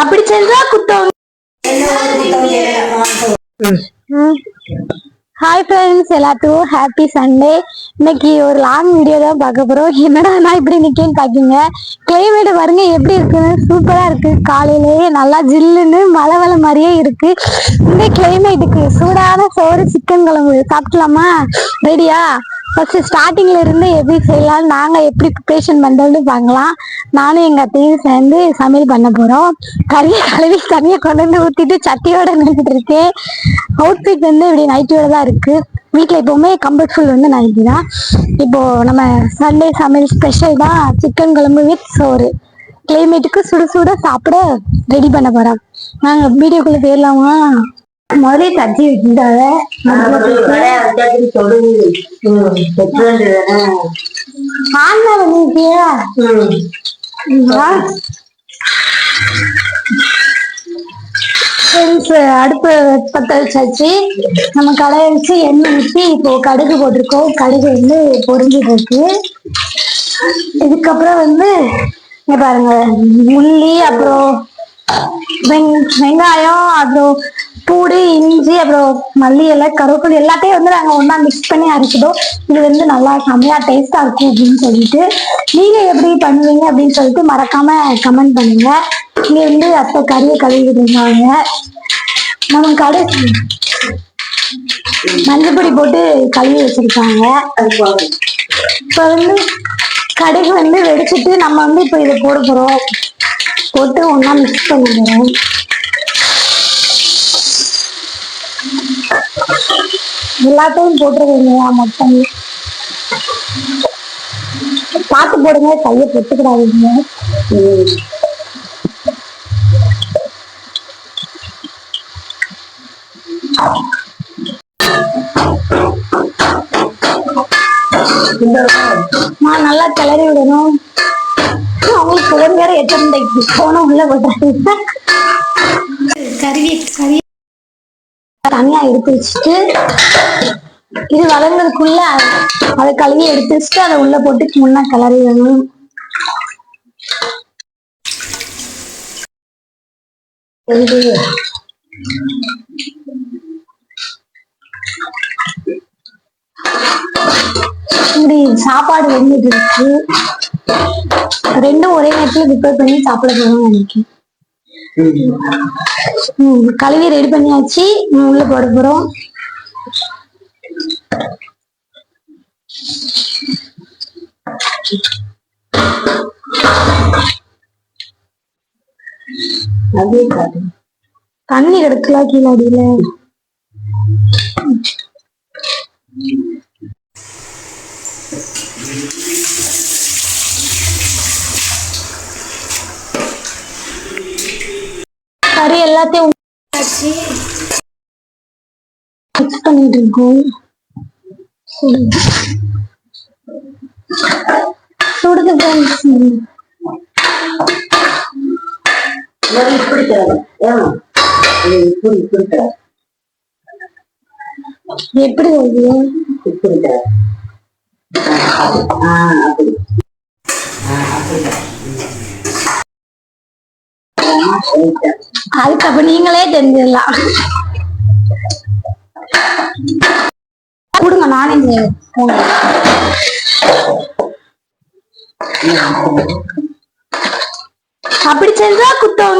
அப்படி செஞ்சா குத்தம் ஹாய் ஃப்ரெண்ட்ஸ் எல்லாத்துக்கும் ஹாப்பி சண்டே இன்னைக்கு ஒரு லாங் வீடியோ தான் பார்க்க போறோம். என்னடா நான் இப்படி நிக்கேன்னு பாக்கீங்க. கிளைமேட் பாருங்க எப்படி இருக்குன்னு சூப்பரா இருக்கு. காலையிலேயே நல்லா ஜில்லுன்னு மழை வலை மாதிரியே இருக்கு. இந்த கிளைமேட்டுக்கு சூடான சோறு சிக்கன் குழம்பு. சாப்பிடலாமா? ரெடியா ஃபர்ஸ்ட் ஸ்டார்டிங்ல இருந்து எப்படி செய்யலாம் நாங்க எப்படி ப்ரிப்பரேஷன் பண்றோம்னு பார்க்கலாம். நானும் எங்க அத்தையும் சேர்ந்து சமையல் பண்ண போறோம். கறியை கழுவி தனியா கொண்டு வந்து ஊத்திட்டு சட்டியோட நின்றுட்டு இருக்கேன். அவுட்ஃபிட் வந்து இப்படி நைட்டியோட தான் இருக்கு. வீட்டில் எப்பவுமே கம்ஃபர்ட்ஃபுல் வந்து நைட்டி தான். இப்போ நம்ம சண்டே சமையல் ஸ்பெஷல் தான் சிக்கன் குழம்பு வித் சோறு. கிளைமேட்டுக்கு சுட சுட சாப்பிட ரெடி பண்ண போறோம். நாங்க வீடியோக்குள்ள போயிடலாமா? முதலே தட்டி வச்சுட்டாங்க ஆனா பண்ணிருக்கியா ஃப்ரெண்ட்ஸ் அடுப்பு பத்த வச்சாச்சு. நம்ம கடையை வச்சு எண்ணெய் ஊற்றி இப்போ கடுகு போட்டிருக்கோம். கடுகு வந்து பொரிஞ்சிட்டு இருக்கு. இதுக்கப்புறம் வந்து பாருங்க முள்ளி அப்புறம் வெங் வெங்காயம் அப்புறம் பூடு இஞ்சி அப்புறம் மல்லி இலை கருவேப்பிலை எல்லாத்தையும் வந்து நாங்கள் ஒன்றா மிக்ஸ் பண்ணி அரைச்சிட்டோம். இது வந்து நல்லா செம்மையா டேஸ்டா இருக்கும் அப்படின்னு சொல்லிட்டு. நீங்க எப்படி பண்ணுவீங்க அப்படின்னு சொல்லிட்டு மறக்காம கமெண்ட் பண்ணுங்க. இங்க வந்து அத்தை கறியை கழுவிட்டு இருந்தாங்க நம்ம கடை மஞ்சப்பொடி போட்டு கழுவி வச்சிருக்காங்க. இப்போ வந்து கடுகு வந்து வெடிச்சிட்டு நம்ம வந்து இப்போ இதை போட போறோம். போட்டு ஒன்றா மிக்ஸ் பண்ணிடுறோம் எல்லாத்தையும் போட்டுருவீங்க மொத்தம்? பார்த்து போடுங்க கையை பொத்துக்கிடாதீங்க நான் நல்லா கிளறி விடணும். அவங்களுக்கு போன் வேற எத்தனை போன உள்ள போட்டாங்க கருவி கறி தனியா எடுத்து வச்சுட்டு இது வளர்ந்ததுக்குள்ள அதை கழுவி எடுத்து வச்சுட்டு அதை உள்ள போட்டு முன்னா கிளறி வேணும். இப்படி சாப்பாடு வெந்துட்டு இருக்கு. ரெண்டும் ஒரே நேரத்துல ப்ரிப்பேர் பண்ணி சாப்பிட போகணும்னு நினைக்கிறேன். கழுவி ரெடி பண்ணியாச்சு. உள்ள போட போறோம். தண்ணி கிடக்கல கீழே அடியில? கறி எல்லாத்தையும் மிக்ஸ் பண்ணிட்டு இருக்கோம். சுடுது. எப்படி வருது? அதுக்கப்புறம் நீங்களே தெரிஞ்சிடலாம். கொடுங்க நானே அப்படி செஞ்சா குத்தம்